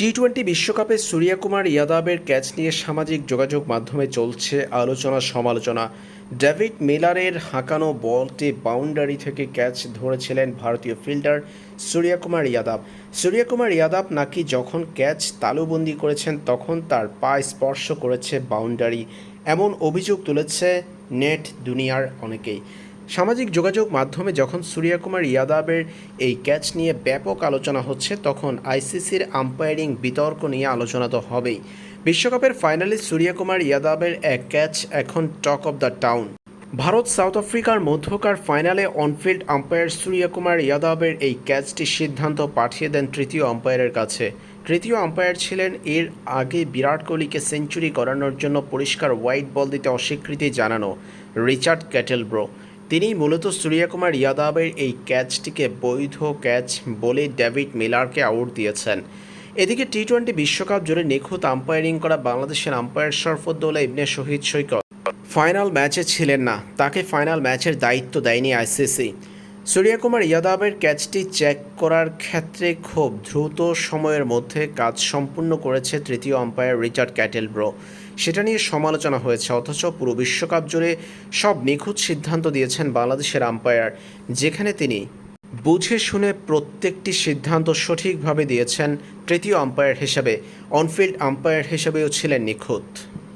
T twenty বিশ্বকাপে Suryakumar ইয়াদাবের catch নিয়ে সামাজিক যোগাযোগ মাধ্যমে চলছে আলোচনা সমালোচনা। ডেভিড মিলারের হাঁকানো বলটি বাউন্ডারি থেকে ক্যাচ ধরেছিলেন ভারতীয় ফিল্ডার সূর্যকুমার ইয়াদাব সূর্যকুমার ইয়াদাব নাকি যখন ক্যাচ তালুবন্দি করেছেন, তখন তার পা স্পর্শ করেছে বাউন্ডারি। এমন অভিযোগ তুলেছে নেট দুনিয়ার অনেকেই। সামাজিক যোগাযোগ মাধ্যমে যখন সূর্যকুমার ইয়াদাবের এই ক্যাচ নিয়ে ব্যাপক আলোচনা হচ্ছে, তখন আইসিসির আম্পায়ারিং বিতর্ক নিয়ে আলোচনা তো হবেই। বিশ্বকাপের ফাইনালে সূর্যকুমার ইয়াদাবের এক ক্যাচ, এখন talk of the town. Bharat, South আফ্রিকার মধ্যকার ফাইনালে অনফিল্ড আম্পায়ার সূর্যকুমার ইয়াদাবের এই ক্যাচটি সিদ্ধান্ত পাঠিয়ে দেন তৃতীয় আম্পায়ারের কাছে। তৃতীয় আম্পায়ার ছিলেন এর আগে বিরাট কোহলিকে সেঞ্চুরি করানোর জন্য পরিষ্কার হোয়াইট বল দিতে অস্বীকৃতি জানানো রিচার্ড ক্যাটেলব্রো। তিনি মূলত সূর্যকুমার ইয়াদাবের এই ক্যাচটিকে বৈধ ক্যাচ বলে ডেভিড মিলারকে আউট দিয়েছেন। এদিকে টি টোয়েন্টি বিশ্বকাপ জুড়ে নিখুঁত আম্পায়ারিং করা বাংলাদেশের আম্পায়ার শরফুদ্দৌলা ইবনে শহীদ সৈকত। ফাইনাল ম্যাচে ছিলেন না, তাকে ফাইনাল ম্যাচের দায়িত্ব দেয়নি আইসিসি সূর্যকুমার ইয়াদাবের ক্যাচটি চেক করার ক্ষেত্রে খুব দ্রুত সময়ের মধ্যে কাজ সম্পূর্ণ করেছে তৃতীয় আম্পায়ার রিচার্ড ক্যাটেলব্রো। সেটা নিয়ে সমালোচনা হয়েছে, অথচ পুরো বিশ্বকাপ জুড়ে সব নিখুঁত সিদ্ধান্ত দিয়েছেন বাংলাদেশের আম্পায়ার, যেখানে তিনি বুঝে শুনে প্রত্যেকটি সিদ্ধান্ত সঠিকভাবে দিয়েছেন তৃতীয় আম্পায়ার হিসেবে। অনফিল্ড আম্পায়ার হিসেবেও ছিলেন নিখুঁত।